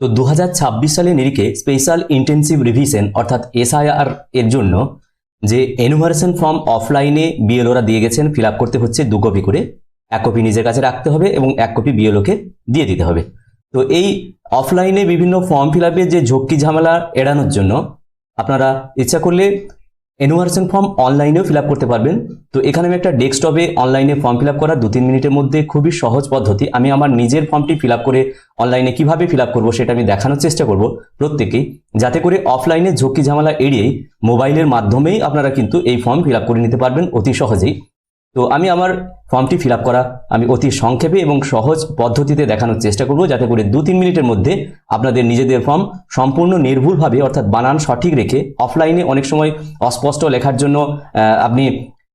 তো দু সালে নিরিখে স্পেশাল ইন্টেন্সিভ রিভিশন অর্থাৎ এসআইআর এর জন্য যে এনুমারেশন ফর্ম অফলাইনে বিএলওরা দিয়ে গেছেন ফিল করতে হচ্ছে দু কপি করে। এক কপি নিজের কাছে রাখতে হবে এবং এক কপি বিএলওকে দিয়ে দিতে হবে। তো এই অফলাইনে বিভিন্ন ফর্ম ফিল যে ঝক্কি ঝামেলা এড়ানোর জন্য আপনারা ইচ্ছা করলে এনুমারেশন ফর্ম অনলাইনেও ফিল করতে পারবেন। তো এখানে আমি একটা ডেস্কটপে অনলাইনে ফর্ম ফিল করার দু তিন মিনিটের মধ্যে খুবই সহজ পদ্ধতি। আমি আমার নিজের ফর্মটি ফিল করে অনলাইনে কীভাবে ফিল আপ করব সেটা আমি দেখানোর চেষ্টা করব প্রত্যেকেই যাতে করে অফলাইনে ঝক্কি ঝামেলা এড়িয়েই মোবাইলের মাধ্যমেই আপনারা কিন্তু এই ফর্ম ফিল করে নিতে পারবেন অতি সহজেই। তো আমি আমার ফর্মটি ফিল করা আমি অতি সংক্ষেপে এবং সহজ পদ্ধতিতে দেখানোর চেষ্টা করব যাতে করে দু তিন মিনিটের মধ্যে আপনাদের নিজেদের ফর্ম সম্পূর্ণ নির্ভুলভাবে অর্থাৎ বানান সঠিক রেখে অফলাইনে অনেক সময় অস্পষ্ট লেখার জন্য আপনি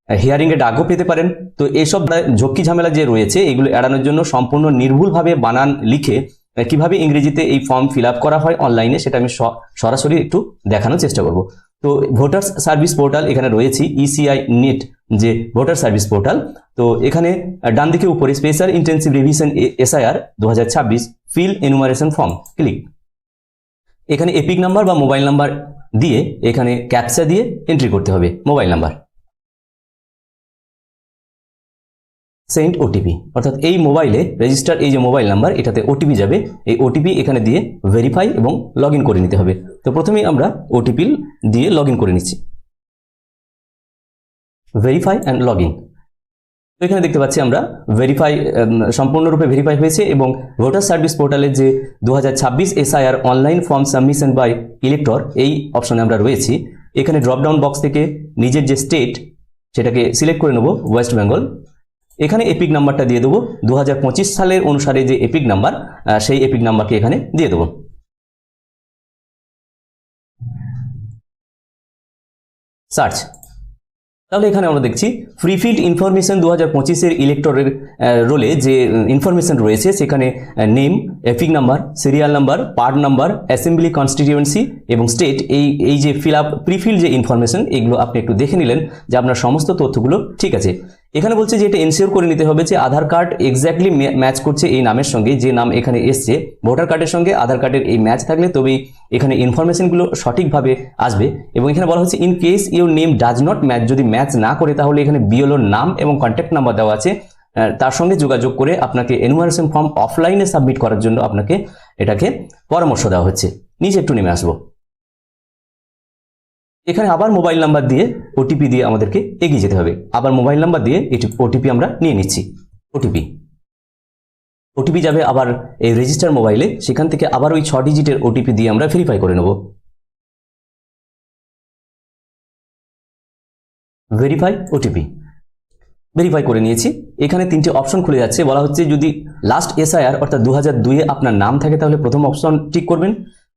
হিয়ারিং এ ডাকও পেতে পারেন। তো এইসব ঝক্কি ঝামেলা যে রয়েছে, এগুলো এড়ানোর জন্য সম্পূর্ণ নির্ভুলভাবে বানান লিখে কীভাবে ইংরেজিতে এই ফর্ম ফিল করা হয় অনলাইনে সেটা আমি সরাসরি একটু দেখানোর চেষ্টা করব। তো ভোটার সার্ভিস পোর্টাল এখানে রয়েছে ইসিআই নেট যে ভোটার সার্ভিস পোর্টাল, তো এখানে ডান দিকে উপরে স্পেশাল ইন্টেন্সিভ রিভিশন এসআইআর দু হাজার ছাব্বিশ ফিল এনুমারেশন ফর্ম ক্লিক এখানে এপিক নাম্বার বা মোবাইল নাম্বার দিয়ে এখানে ক্যাপচা দিয়ে এন্ট্রি করতে হবে মোবাইল নাম্বার সেন্ড ওটিপি অর্থাৎ এই মোবাইলে রেজিস্টার এই যে মোবাইল নাম্বার এটাতে ওটিপি যাবে, এই ওটিপি এখানে দিয়ে ভেরিফাই এবং লগ করে নিতে হবে। তো প্রথমেই আমরা ওটিপি দিয়ে লগ করে নিচ্ছি। ভেরিফাই অ্যান্ড লগ ইন তো এখানে দেখতে পাচ্ছি আমরা ভেরিফাই সম্পূর্ণরূপে ভেরিফাই হয়েছে এবং ভোটার সার্ভিস পোর্টালে যে দু হাজার ছাব্বিশ SIR online form submission by elector এই অপশনে আমরা রয়েছি। এখানে ড্রপডাউন বক্স থেকে নিজের যে স্টেট সেটাকে সিলেক্ট করে নেব ওয়েস্ট বেঙ্গল এখানে এপিক নাম্বারটা দিয়ে দেবো দু হাজার পঁচিশ সালের অনুসারে যে এপিক নাম্বার সেই এপিক নাম্বারকে এখানে দিয়ে দেবো। সার্চ তাহলে এখানে আমরা দেখছি ফ্রি ফিল্ড ইনফরমেশন দু হাজার পঁচিশের ইলেকটরের রোলে যে ইনফরমেশন রয়েছে, সেখানে name EPIC number serial number part number assembly constituency এবং স্টেট এই এই যে ফিল আপ প্রিফিল যে ইনফরমেশন এগুলো আপনি একটু দেখে নিলেন যে আপনার সমস্ত তথ্যগুলো ঠিক আছে। এখানে বলছে যে এটা এনশিওর করে নিতে হবে যে আধার কার্ড এক্স্যাক্টলি ম্যাচ করছে এই নামের সঙ্গে, যে নাম এখানে এসছে। ভোটার কার্ডের সঙ্গে আধার কার্ডের এই ম্যাচ থাকলে তবেই এখানে ইনফরমেশনগুলো সঠিকভাবে আসবে। এবং এখানে বলা হচ্ছে in case your name does not match যদি ম্যাচ না করে, তাহলে এখানে বিএলওর নাম এবং কন্ট্যাক্ট নাম্বার দেওয়া আছে। তার সঙ্গে যোগাযোগ করে আপনাকে এনুমারেশন ফর্ম অফলাইনে সাবমিট করার জন্য আপনাকে এটাকে পরামর্শ দেওয়া হচ্ছে। নিচে একটু নেমে আসব। এখানে আবার মোবাইল নাম্বার দিয়ে ওটিপি দিয়ে আমাদেরকে এগিয়ে যেতে হবে। আবার মোবাইল নাম্বার দিয়ে এটি ওটিপি আমরা নিয়ে নিচ্ছি। ওটিপি ওটিপি যাবে আবার এই রেজিস্টার মোবাইলে সেখান থেকে আবার ওই ছ ডিজিটের ওটিপি দিয়ে আমরা ভেরিফাই করে নেব। ভেরিফাই ওটিপি ভেরিফাই করে নিয়েছি। এখানে তিনটে অপশন খুলে যাচ্ছে। বলা হচ্ছে যদি লাস্ট এসআইআর অর্থাৎ দু হাজার দুইয়ে আপনার নাম থাকে, তাহলে প্রথম অপশন টিক করবেন।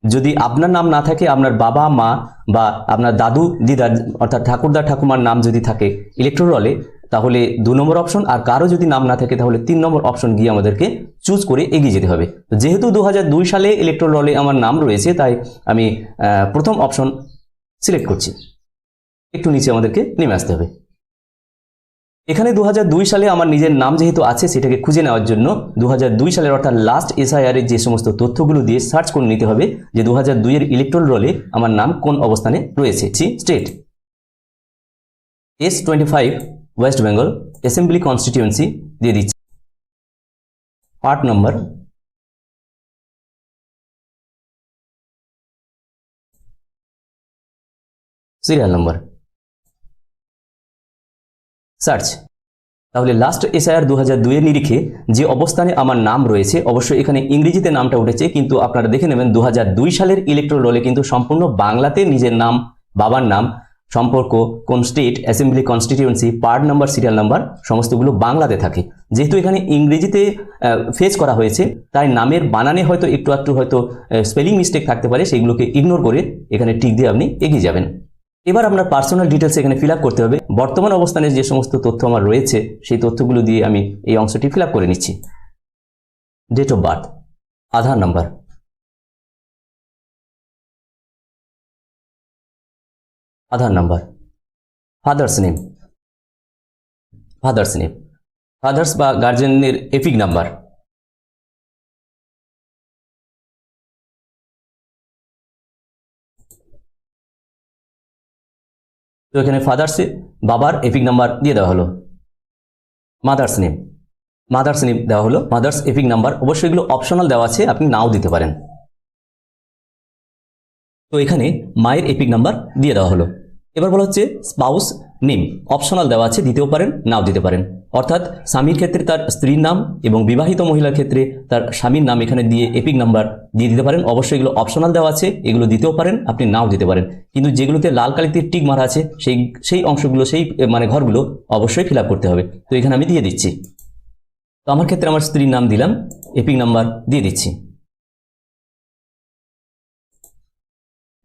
যদি আপনার নাম না থাকে, আপনার বাবা, মা বা আপনার দাদু দিদার অর্থাৎ ঠাকুরদা, ঠাকুমার নাম যদি থাকে ইলেকট্রোরলে তাহলে দু নম্বর অপশন আর কারও যদি নাম না থাকে, তাহলে তিন নম্বর অপশন গিয়ে আমাদেরকে চুজ করে এগিয়ে যেতে হবে। যেহেতু দু হাজার দুই সালে ইলেকট্রোরলে আমার নাম রয়েছে, তাই আমি প্রথম অপশন সিলেক্ট করছি। একটু নিচে আমাদেরকে নেমে আসতে হবে। এখানে দুহাজার দুই সালে আমার নিজের নাম যেহেতু আছে, সেটাকে খুঁজে নেওয়ার জন্য দু সালের অর্থাৎ লাস্ট এসআইআর এর যে সমস্ত তথ্যগুলো দিয়ে সার্চ করে নিতে হবে যে দু দুইয়ের ইলেকট্রল রোলে আমার নাম কোন অবস্থানে রয়েছে। See state S twenty five West Bengal assembly constituency দিয়ে দিচ্ছি। Part number serial number search. তাহলে লাস্ট এসআইআর দু হাজার দুইয়ের নিরিখে যে অবস্থানে আমার নাম রয়েছে, অবশ্যই এখানে ইংরেজিতে নামটা উঠেছে, কিন্তু আপনারা দেখে নেবেন দু সালের ইলেকট্রো রোলে কিন্তু সম্পূর্ণ বাংলাতে নিজের নাম, বাবার নাম, সম্পর্ক, কোন state assembly constituency part number serial number সমস্তগুলো বাংলাতে থাকে। যেহেতু এখানে ইংরেজিতে ফেস করা হয়েছে, তাই নামের বানানে হয়তো একটু একটু হয়তো স্পেলিং মিস্টেক থাকতে পারে, সেগুলোকে ইগনোর করে এখানে টিক দিয়ে আপনি এগিয়ে যাবেন। এবার আপনার পার্সোনাল ডিটেলস এখানে ফিল করতে হবে। বর্তমান অবস্থানে যে সমস্ত তথ্য আমার রয়েছে, সেই তথ্যগুলো দিয়ে আমি এই অংশটি ফিল করে নিচ্ছি। Date of birth Aadhaar number Aadhaar number father's name father's name father's বা গার্জেনের এপিক নাম্বার। তো এখানে ফাদার্সে বাবার এপিক নাম্বার দিয়ে দেওয়া হলো। মাদার্স নেম মাদার্স নেম দেওয়া হলো। মাদার্স এপিক নাম্বার, অবশ্যই এগুলো অপশনাল দেওয়া আছে, আপনি নাও দিতে পারেন। তো এখানে মায়ের এপিক নাম্বার দিয়ে দেওয়া হলো। এবার বলা হচ্ছে স্পাউস নেম অপশনাল দেওয়া আছে, দিতেও পারেন, নাও দিতে পারেন। অর্থাৎ স্বামীর ক্ষেত্রে তার স্ত্রীর নাম এবং বিবাহিত মহিলার ক্ষেত্রে তার স্বামীর নাম এখানে দিয়ে এপিক নাম্বার দিয়ে দিতে পারেন। অবশ্যই এগুলো অপশনাল দেওয়া আছে, এগুলো দিতেও পারেন, আপনি নাও দিতে পারেন। কিন্তু যেগুলোতে লাল কালিতে টিক মারা আছে, সেই সেই অংশগুলো, সেই মানে ঘরগুলো অবশ্যই ফিল করতে হবে। তো এখানে আমি দিয়ে দিচ্ছি। তো আমার ক্ষেত্রে আমার স্ত্রীর নাম দিলাম, এপিক নাম্বার দিয়ে দিচ্ছি।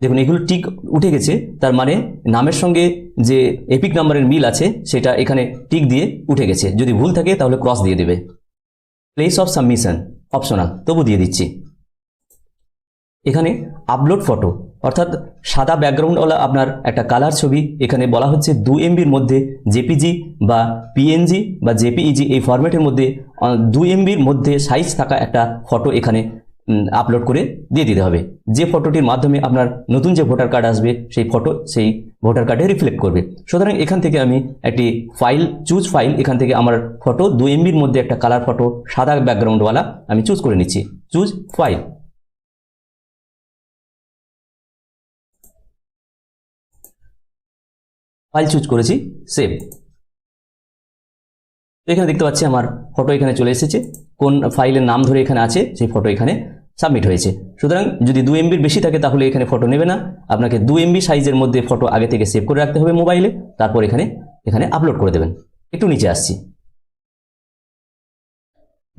দেখুন, এগুলো টিক উঠে গেছে। তার মানে নামের সঙ্গে যে এপিক নাম্বারের মিল আছে, সেটা এখানে টিক দিয়ে উঠে গেছে। যদি ভুল থাকে, তাহলে ক্রস দিয়ে দেবে। প্লেস অফ সাবমিশন অপশনাল তবু দিয়ে দিচ্ছি। এখানে আপলোড ফটো অর্থাৎ সাদা ব্যাকগ্রাউন্ডওয়ালা আপনার একটা কালার ছবি, এখানে বলা হচ্ছে দু এমবির মধ্যে জেপিজি বা পিএনজি বা জেপিইজি এই ফরম্যাটের মধ্যে দু এমবির মধ্যে সাইজ থাকা একটা ফটো এখানে আপলোড করে দিয়ে দিতে হবে। যে ফটোটির মাধ্যমে আপনার নতুন যে ভোটার কার্ড আসবে, সেই ফটো সেই ভোটার কার্ডে রিফ্লেক্ট করবে। সুতরাং এখান থেকে আমি একটি ফাইল চুজ ফাইল এখান থেকে আমার ফটো দু এমবির মধ্যে একটা কালার ফটো সাদা ব্যাকগ্রাউন্ডওয়ালা আমি চুজ করে নিচ্ছি। চুজ ফাইল ফাইল চুজ করেছি সেভ এখানে দেখতে পাচ্ছি আমার ফটো এখানে চলে এসেছে। কোন ফাইলের নাম ধরে এখানে আছে, সেই ফটো এখানে সাবমিট হয়েছে। সুতরাং যদি দু এমবির বেশি থাকে, তাহলে এখানে ফটো নেবে না। আপনাকে দু এমবি সাইজের মধ্যে ফটো আগে থেকে সেভ করে রাখতে হবে মোবাইলে তারপর এখানে এখানে আপলোড করে দেবেন। একটু নিচে আসছি।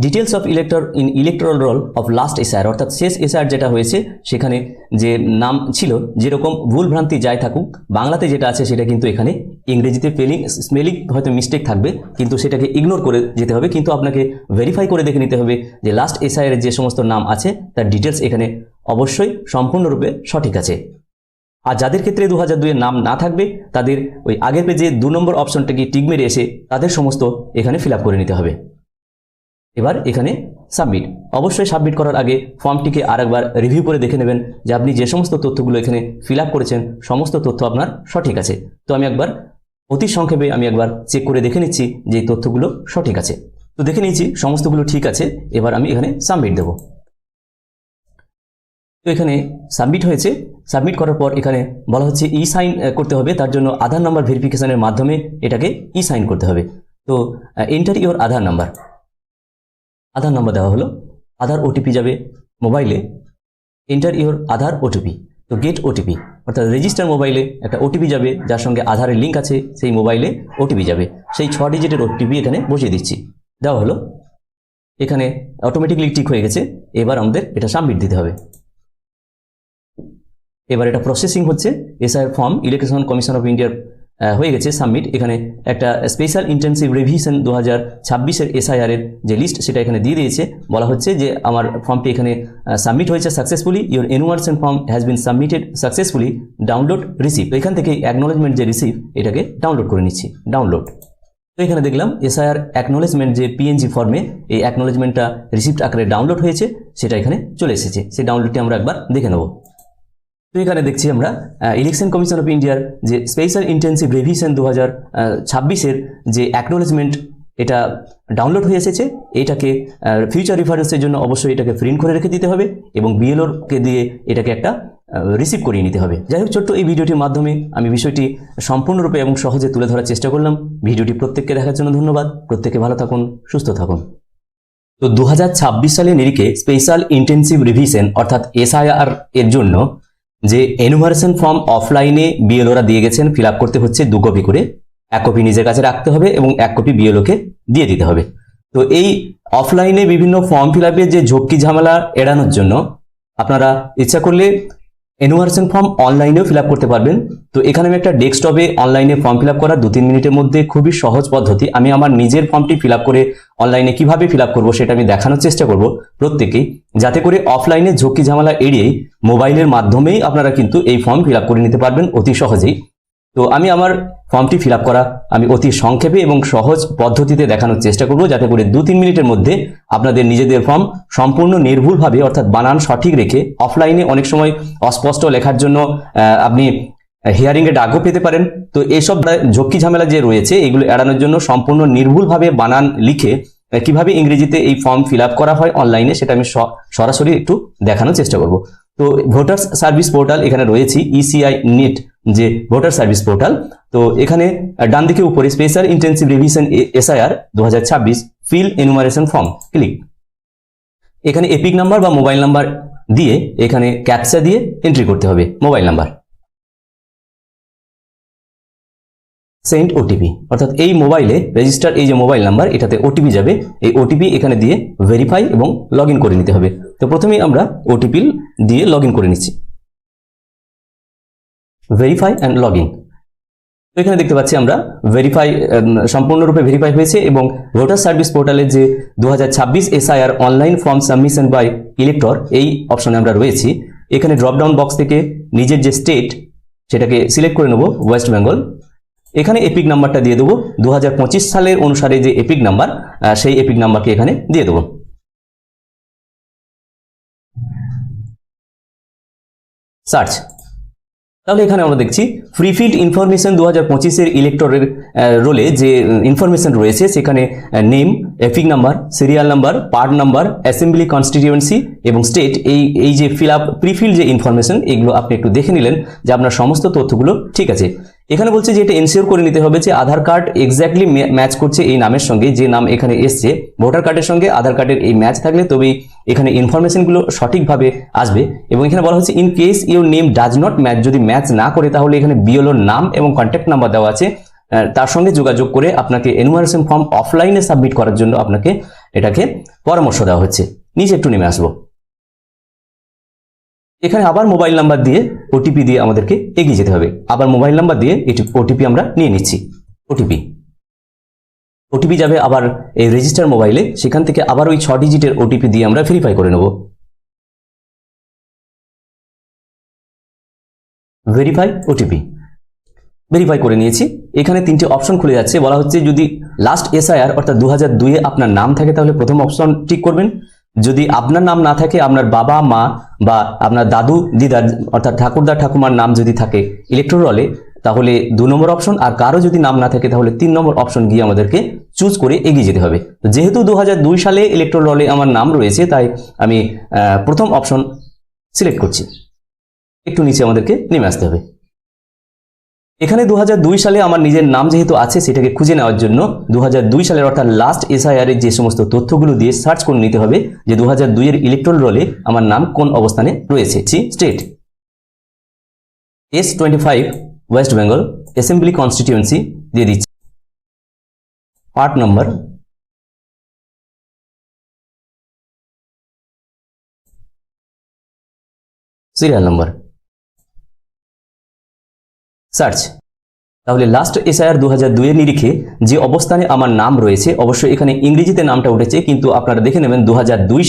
Details of elector in electoral roll of last SR অর্থাৎ শেষ এসআর যেটা হয়েছে, সেখানে যে নাম ছিল, যেরকম ভুল ভ্রান্তি যাই থাকুক, বাংলাতে যেটা আছে সেটা কিন্তু এখানে ইংরেজিতে স্পেলিং স্মেলিং হয়তো মিস্টেক থাকবে, কিন্তু সেটাকে ইগনোর করে যেতে হবে, কিন্তু আপনাকে ভেরিফাই করে দেখে নিতে হবে যে লাস্ট এসআইয়ের যে সমস্ত নাম আছে, তার ডিটেলস এখানে অবশ্যই সম্পূর্ণরূপে সঠিক আছে। আর যাদের ক্ষেত্রে দু হাজার দুইয়ের নাম না থাকবে, তাদের ওই আগের পেজে দু নম্বর অপশনটাকে টিক মেরে এসে তাদের সমস্ত এখানে ফিল করে নিতে হবে। এবার এখানে সাবমিট অবশ্যই সাবমিট করার আগে ফর্মটিকে আরেকবার রিভিউ করে দেখে নেবেন যে আপনি যে সমস্ত তথ্যগুলো এখানে ফিল করেছেন, সমস্ত তথ্য আপনার সঠিক আছে। তো আমি একবার অতি সংক্ষেপে আমি একবার চেক করে দেখে নিচ্ছি যে তথ্যগুলো সঠিক আছে। তো দেখে নিয়েছি সমস্তগুলো ঠিক আছে, এবার আমি এখানে সাবমিট দেব। তো এখানে সাবমিট হয়েছে। সাবমিট করার পর এখানে বলা হচ্ছে ই সাইন করতে হবে। তার জন্য আধার নাম্বার ভেরিফিকেশনের মাধ্যমে এটাকে ই সাইন করতে হবে। তো enter your Aadhaar number Aadhaar number দেওয়া হলো। আধার ওটিপি যাবে মোবাইলে এন্টার ইউর আধার ওটিপি তো গেট ওটিপি অর্থাৎ রেজিস্টার মোবাইলে একটা ওটিপি যাবে, যার সঙ্গে আধারের লিঙ্ক আছে, সেই মোবাইলে ওটিপি যাবে। সেই ছ ডিজিটের ওটিপি এখানে বসিয়ে দিচ্ছি। দেওয়া হলো। এখানে অটোমেটিকলি টিক হয়ে গেছে। এবার আমাদের এটা সাবমিট দিতে হবে। এবার এটা প্রসেসিং হচ্ছে। SI form election commission of ইন্ডিয়ার হয়ে গেছে সাবমিট এখানে একটা স্পেশাল ইন্টেন্সিভ রিভিশন দু হাজার ছাব্বিশের এসআইআর এর যে লিস্ট সেটা এখানে দিয়ে দিয়েছে। বলা হচ্ছে যে আমার ফর্মটি এখানে সাবমিট হয়েছে successfully your enumeration form has been submitted successfully download receive এখান থেকে অ্যাকনোলেজমেন্ট যে রিসিভ এটাকে ডাউনলোড করে নিচ্ছি। ডাউনলোড তো এখানে দেখলাম এসআইআর অ্যাকনোলেজমেন্ট যে পিএনজি ফর্মে এই অ্যাকনোলেজমেন্টটা রিসিপ্ট আকারে ডাউনলোড হয়েছে, সেটা এখানে চলে এসেছে। সেই ডাউনলোডটি আমরা একবার দেখে নেব। তো এখানে দেখছি আমরা ইলেকশন কমিশন অফ ইন্ডিয়ার যে স্পেশাল ইন্টেন্সিভ রিভিশন দু হাজার ছাব্বিশের যে অ্যাকনোলেজমেন্ট এটা ডাউনলোড হয়ে এসেছে। এটাকে ফিউচার রেফারেন্সের জন্য অবশ্যই এটাকে প্রিন্ট করে রেখে দিতে হবে এবং বিএলওরকে দিয়ে এটাকে একটা রিসিভ করিয়ে নিতে হবে। যাই হোক, ছোট্ট এই ভিডিওটির মাধ্যমে আমি বিষয়টি সম্পূর্ণরূপে এবং সহজে তুলে ধরার চেষ্টা করলাম। ভিডিওটি প্রত্যেককে দেখার জন্য ধন্যবাদ। প্রত্যেকে ভালো থাকুন, সুস্থ থাকুন। তো দু হাজার ছাব্বিশ সালে নিরিখে স্পেশাল ইন্টেন্সিভ রিভিশন অর্থাৎ এসআইআর এর জন্য যে এনুমারেশন ফর্ম অফলাইনে বিএলওরা দিয়ে গেছেন ফিল করতে হচ্ছে দু কপি করে। এক কপি নিজের কাছে রাখতে হবে এবং এক কপি বিএলওকে দিয়ে দিতে হবে। তো এই অফলাইনে বিভিন্ন ফর্ম ফিল যে ঝক্কি ঝামেলা এড়ানোর জন্য আপনারা ইচ্ছা করলে এনুমারেশন ফর্ম অনলাইনেও ফিল করতে পারবেন। তো এখানে আমি একটা ডেস্কটপে অনলাইনে ফর্ম ফিল করার দু তিন মিনিটের মধ্যে খুবই সহজ পদ্ধতি। আমি আমার নিজের ফর্মটি ফিল করে অনলাইনে কীভাবে ফিল করব সেটা আমি দেখানোর চেষ্টা করব প্রত্যেকেই। যাতে করে অফলাইনে ঝক্কি ঝামেলা এড়িয়েই মোবাইলের মাধ্যমেই আপনারা কিন্তু এই ফর্ম ফিল করে নিতে পারবেন অতি সহজেই। তো আমি আমার ফর্মটি ফিল করা আমি অতি সংক্ষেপে এবং সহজ পদ্ধতিতে দেখানোর চেষ্টা করব, যাতে করে দু তিন মিনিটের মধ্যে আপনাদের নিজেদের ফর্ম সম্পূর্ণ নির্ভুলভাবে অর্থাৎ বানান সঠিক রেখে অফলাইনে অনেক সময় অস্পষ্ট লেখার জন্য আপনি হিয়ারিং এ ডাকও পেতে পারেন। তো এইসব ঝক্কি ঝামেলা যে রয়েছে, এগুলো এড়ানোর জন্য সম্পূর্ণ নির্ভুলভাবে বানান লিখে কীভাবে ইংরেজিতে এই ফর্ম ফিল করা হয় অনলাইনে সেটা আমি সরাসরি একটু দেখানোর চেষ্টা করব। তো ভোটার সার্ভিস পোর্টাল এখানে রয়েছে ইসিআই নেট যে ভোটার সার্ভিস পোর্টাল। তো এখানে ডান দিকে উপরে স্পেশাল ইন্টেন্সিভ রিভিশন এসআইআর দু হাজার ছাব্বিশ ফিল এনুমারেশন ফর্ম ক্লিক এখানে এপিক নাম্বার বা মোবাইল নাম্বার দিয়ে এখানে ক্যাপচা দিয়ে এন্ট্রি করতে হবে মোবাইল নাম্বার সেন্ড ওটিপি অর্থাৎ এই মোবাইলে রেজিস্টার এই যে মোবাইল নাম্বার এটাতে ওটিপি যাবে। এই ওটিপি এখানে দিয়ে ভেরিফাই এবং লগ করে নিতে হবে। তো প্রথমেই আমরা ওটিপি দিয়ে লগ করে নিচ্ছি। ভেরিফাই অ্যান্ড লগ ইন তো এখানে দেখতে পাচ্ছি আমরা ভেরিফাই সম্পূর্ণরূপে ভেরিফাই হয়েছে এবং ভোটার সার্ভিস পোর্টালে যে দুহাজার ছাব্বিশ SIR online form submission by elector এই অপশনে আমরা রয়েছি। এখানে ড্রপডাউন বক্স থেকে নিজের যে স্টেট সেটাকে সিলেক্ট করে নেব ওয়েস্ট বেঙ্গল এখানে এপিক নাম্বারটা দিয়ে দেবো দু হাজার পঁচিশ সালের অনুসারে যে এপিক নাম্বার সেই এপিক নাম্বারকে এখানে দিয়ে দেবো। সার্চ তাহলে এখানে আমরা দেখছি ফ্রিফিল্ড ইনফরমেশন দু হাজার পঁচিশের ইলেকটরের রোলে যে ইনফরমেশন রয়েছে সেখানে name EPIC number serial number part number assembly constituency এবং স্টেট এই এই যে ফিল আপ প্রিফিল্ড যে ইনফরমেশন এগুলো আপনি একটু দেখে নিলেন যে আপনার সমস্ত তথ্যগুলো ঠিক আছে। এখানে বলছে যে এটা এনশিওর করে নিতে হবে যে আধার কার্ড এক্স্যাক্টলি ম্যাচ করছে এই নামের সঙ্গে, যে নাম এখানে এসছে ভোটার কার্ডের সঙ্গে আধার কার্ডের এই ম্যাচ থাকলে তবেই এখানে ইনফরমেশনগুলো সঠিকভাবে আসবে। এবং এখানে বলা হচ্ছে in case your name does not match যদি ম্যাচ না করে, তাহলে এখানে বিএলওর নাম এবং কন্ট্যাক্ট নাম্বার দেওয়া আছে। তার সঙ্গে যোগাযোগ করে আপনাকে এনুমারেশন ফর্ম অফলাইনে সাবমিট করার জন্য আপনাকে এটাকে পরামর্শ দেওয়া হচ্ছে। নিচে একটু নেমে আসব। এখানে আবার মোবাইল নাম্বার দিয়ে ওটিপি দিয়ে আমাদেরকে এগিয়ে যেতে হবে। আবার মোবাইল নাম্বার দিয়ে এটি ওটিপি আমরা নিয়ে নিচ্ছি। ওটিপি ওটিপি যাবে আবার এই রেজিস্টার মোবাইলে সেখান থেকে আবার ওই ছ ডিজিটের ওটিপি দিয়ে আমরা ভেরিফাই করে নেব। ভেরিফাই ওটিপি ভেরিফাই করে নিয়েছি। এখানে তিনটে অপশন খুলে যাচ্ছে। বলা হচ্ছে যদি লাস্ট এসআইআর অর্থাৎ দু হাজার দুইয়ে আপনার নাম থাকে, তাহলে প্রথম অপশন টিক করবেন। যদি আপনার নাম না থাকে, আপনার বাবা, মা বা আপনার দাদু, দিদার, অর্থাৎ ঠাকুরদা, ঠাকুমার নাম যদি থাকে ইলেকট্রোরলে তাহলে দু নম্বর অপশন আর কারও যদি নাম না থাকে, তাহলে তিন নম্বর অপশন গিয়ে আমাদেরকে চুজ করে এগিয়ে যেতে হবে। যেহেতু দু হাজার দুই সালে ইলেকট্রোরলে আমার নাম রয়েছে, তাই আমি প্রথম অপশন সিলেক্ট করছি। একটু নিচে আমাদেরকে নেমে আসতে হবে। এখানে দুহাজার দুই সালে আমার নিজের নাম যেহেতু আছে সেটাকে খুঁজে নেওয়ার জন্য দু সালের অর্থাৎ লাস্ট এসআইআর এর যে সমস্ত তথ্যগুলো দিয়ে সার্চ করে নিতে হবে যে দু দুইয়ের ইলেকট্রল রোলে আমার নাম কোন অবস্থানে রয়েছে। State S twenty five West Bengal assembly constituency দিয়ে দিচ্ছি। Part number serial number search. তাহলে লাস্ট এসআইআর দু হাজার দুইয়ের নিরিখে যে অবস্থানে আমার নাম রয়েছে, অবশ্যই এখানে ইংরেজিতে নামটা উঠেছে, কিন্তু আপনারা দেখে নেবেন দু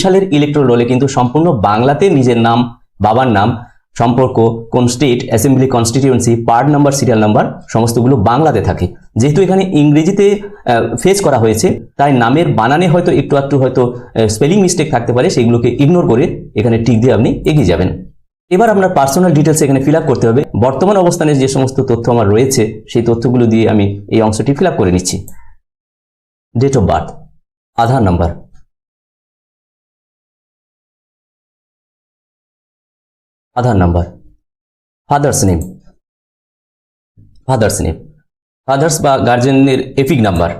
সালের ইলেকট্রোল রোলে কিন্তু সম্পূর্ণ বাংলাতে নিজের নাম, বাবার নাম, সম্পর্ক, কোন state assembly constituency part number serial number সমস্তগুলো বাংলাতে থাকে। যেহেতু এখানে ইংরেজিতে ফেস করা হয়েছে, তাই নামের বানানে হয়তো একটু একটু হয়তো স্পেলিং মিস্টেক থাকতে পারে, সেগুলোকে ইগনোর করে এখানে টিক দিয়ে আপনি এগিয়ে যাবেন। এবার আপনার পার্সোনাল ডিটেলস এখানে ফিল করতে হবে। বর্তমান অবস্থানে যে সমস্ত তথ্য আমার রয়েছে, সেই তথ্যগুলো দিয়ে আমি এই অংশটি ফিল করে নিচ্ছি। Date of birth Aadhaar number Aadhaar number father's name father's name father's বা গার্জেনের এপিক নাম্বার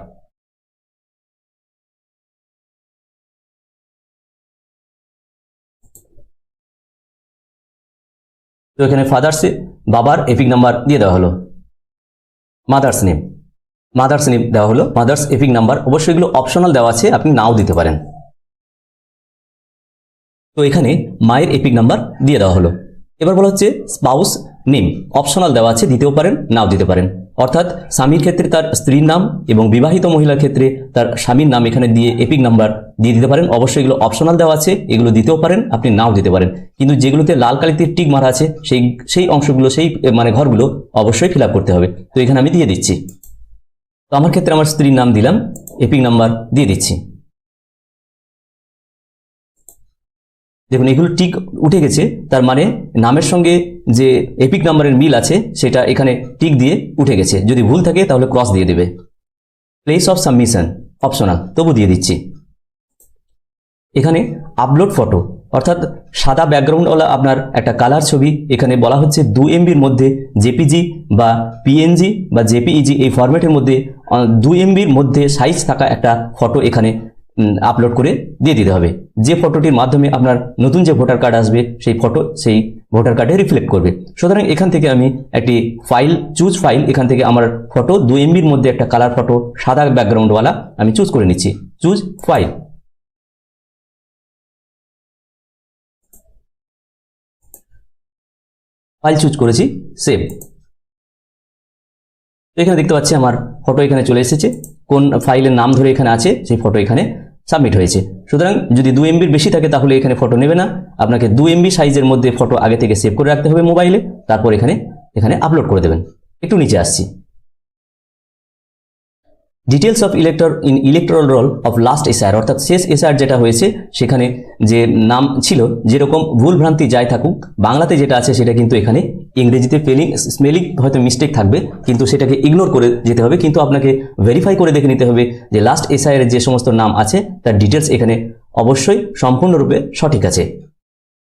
তো এখানে ফাদার্সে বাবার এপিক নাম্বার দিয়ে দেওয়া হলো। মাদার্স নেম মাদার্স নেম দেওয়া হলো। মাদার্স এপিক নাম্বার অবশ্যই এগুলো অপশনাল দেওয়া আছে, আপনি নাও দিতে পারেন। তো এখানে মায়ের এপিক নাম্বার দিয়ে দেওয়া হলো। এবার বলা হচ্ছে স্পাউস নেম অপশনাল দেওয়া আছে, দিতেও পারেন, নাও দিতে পারেন। অর্থাৎ স্বামীর ক্ষেত্রে তার স্ত্রীর নাম এবং বিবাহিত মহিলার ক্ষেত্রে তার স্বামীর নাম এখানে দিয়ে এপিক নাম্বার দিয়ে দিতে পারেন। অবশ্যই এগুলো অপশনাল দেওয়া আছে, এগুলো দিতেও পারেন, আপনি নাও দিতে পারেন। কিন্তু যেগুলোতে লাল কালিতে টিক মারা আছে, সেই সেই অংশগুলো, সেই মানে ঘরগুলো অবশ্যই ফিল করতে হবে। তো এখানে আমি দিয়ে দিচ্ছি। তো আমার ক্ষেত্রে আমার স্ত্রীর নাম দিলাম এপিক নাম্বার দিয়ে দিচ্ছি। দেখুন, এগুলো টিক উঠে গেছে। তার মানে নামের সঙ্গে যে এপিক নাম্বারের মিল আছে, সেটা এখানে টিক দিয়ে উঠে গেছে। যদি ভুল থাকে, তাহলে ক্রস দিয়ে দেবে। প্লেস অফ সাবমিশন অপশনাল তবু দিয়ে দিচ্ছি। এখানে আপলোড ফটো অর্থাৎ সাদা ব্যাকগ্রাউন্ডওয়ালা আপনার একটা কালার ছবি, এখানে বলা হচ্ছে দু এমবির মধ্যে জেপিজি বা পিএনজি বা জেপিইজি এই ফরম্যাটের মধ্যে দু এমবির মধ্যে সাইজ থাকা একটা ফটো এখানে আপলোড করে দিয়ে দিতে হবে। যে ফটোটির মাধ্যমে আপনার নতুন যে ভোটার কার্ড আসবে, সেই ফটো সেই ভোটার কার্ডে রিফ্লেক্ট করবে। সুতরাং এখান থেকে আমি একটি ফাইল চুজ ফাইল এখান থেকে আমার ফটো দু এমবির মধ্যে একটা কালার ফটো সাদা ব্যাকগ্রাউন্ডওয়ালা আমি চুজ করে নিচ্ছি। চুজ ফাইল ফাইল চুজ করেছি সেভ এখানে দেখতে পাচ্ছি আমার ফটো এখানে চলে এসেছে। কোন ফাইলের নাম ধরে এখানে আছে, সেই ফটো এখানে সাবমিট হয়েছে। সুতরাং যদি দু এমবির বেশি থাকে তাহলে এখানে ফটো নেবে না। আপনাকে দু এমবি সাইজের মধ্যে ফটো আগে থেকে সেভ করে রাখতে হবে মোবাইলে তারপর এখানে এখানে আপলোড করে দেবেন। একটু নিচে আসছি। Details of elector in electoral roll of last SR অর্থাৎ শেষ এসআর যেটা হয়েছে, সেখানে যে নাম ছিল, যেরকম ভুল ভ্রান্তি যাই থাকুক, বাংলাতে যেটা আছে সেটা কিন্তু এখানে ইংরেজিতে স্পেলিং স্মেলিং হয়তো মিস্টেক থাকবে, কিন্তু সেটাকে ইগনোর করে যেতে হবে, কিন্তু আপনাকে ভেরিফাই করে দেখে নিতে হবে যে লাস্ট এসআইয়ের যে সমস্ত নাম আছে, তার ডিটেলস এখানে অবশ্যই সম্পূর্ণরূপে সঠিক আছে।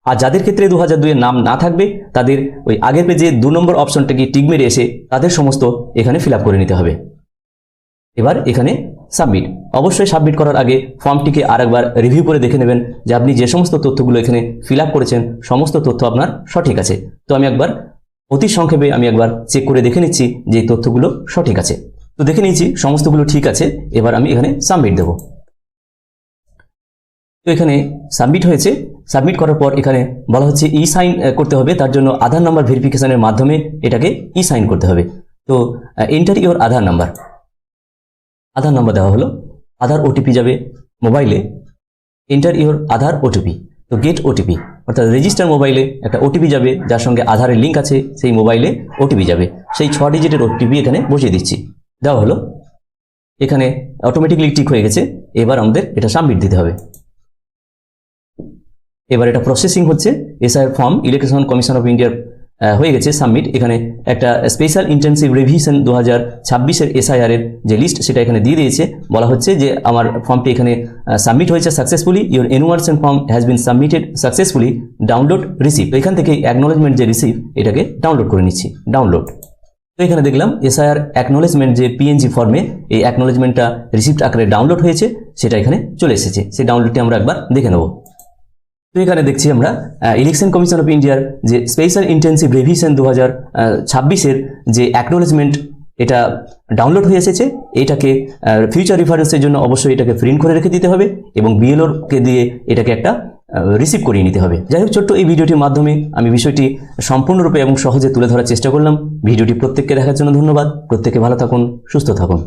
আর যাদের ক্ষেত্রে দু হাজার দুইয়ের নাম না থাকবে, তাদের ওই আগের পেজে দু নম্বর অপশনটাকে টিক মেরে এসে তাদের সমস্ত এখানে ফিল করে নিতে হবে। এবার এখানে সাবমিট অবশ্যই সাবমিট করার আগে ফর্মটিকে আরেকবার রিভিউ করে দেখে নেবেন যে আপনি যে সমস্ত তথ্যগুলো এখানে ফিল করেছেন, সমস্ত তথ্য আপনার সঠিক আছে। তো আমি একবার অতি সংক্ষেপে আমি একবার চেক করে দেখে নিচ্ছি যে তথ্যগুলো সঠিক আছে। তো দেখে নিয়েছি সমস্তগুলো ঠিক আছে, এবার আমি এখানে সাবমিট দেব। তো এখানে সাবমিট হয়েছে। সাবমিট করার পর এখানে বলা হচ্ছে ই সাইন করতে হবে, তার জন্য আধার নাম্বার ভেরিফিকেশনের মাধ্যমে এটাকে ই সাইন করতে হবে। তো enter your Aadhaar number Aadhaar number দেওয়া হলো। আধার ওটিপি যাবে মোবাইলে এন্টার ইওর আধার ওটিপি তো গেট ওটিপি অর্থাৎ রেজিস্টার মোবাইলে একটা ওটিপি যাবে, যার সঙ্গে আধারের লিঙ্ক আছে, সেই মোবাইলে ওটিপি যাবে। সেই ছ ডিজিটের ওটিপি এখানে বসিয়ে দিচ্ছি। দেওয়া হলো। এখানে অটোমেটিকলি টিক হয়ে গেছে। এবার আমাদের এটা সাবমিট দিতে হবে। এবার এটা প্রসেসিং হচ্ছে। SI form election commission of ইন্ডিয়ার হয়ে গেছে সাবমিট এখানে একটা স্পেশাল ইন্টেন্সিভ রিভিশন দু হাজার ছাব্বিশের এসআইআর এর যে লিস্ট সেটা এখানে দিয়ে দিয়েছে। বলা হচ্ছে যে আমার ফর্মটি এখানে সাবমিট হয়েছে successfully your enumeration form has been submitted successfully download receive এখান থেকে অ্যাকনোলেজমেন্ট যে রিসিভ এটাকে ডাউনলোড করে নিচ্ছি ডাউনলোড তো এখানে দেখলাম এসআইআর অ্যাকনোলেজমেন্ট যে পিএনজি ফর্মে এই অ্যাকনোলেজমেন্টটা রিসিপ্ট আকারে ডাউনলোড হয়েছে, সেটা এখানে চলে এসেছে। সেই ডাউনলোডটি আমরা একবার দেখে নেব। তো এখানে দেখছি আমরা ইলেকশন কমিশন অফ ইন্ডিয়ার যে স্পেশাল ইন্টেন্সিভ রিভিশন দু হাজার ছাব্বিশের যে অ্যাকনোলেজমেন্ট এটা ডাউনলোড হয়ে এসেছে। এটাকে ফিউচার রেফারেন্সের জন্য অবশ্যই এটাকে প্রিন্ট করে রেখে দিতে হবে এবং বিএলওরকে দিয়ে এটাকে একটা রিসিভ করিয়ে নিতে হবে। যাই হোক, ছোট্ট এই ভিডিওটির মাধ্যমে আমি বিষয়টি সম্পূর্ণরূপে এবং সহজে তুলে ধরার চেষ্টা করলাম। ভিডিওটি প্রত্যেককে দেখার জন্য ধন্যবাদ। প্রত্যেকে ভালো থাকুন, সুস্থ থাকুন।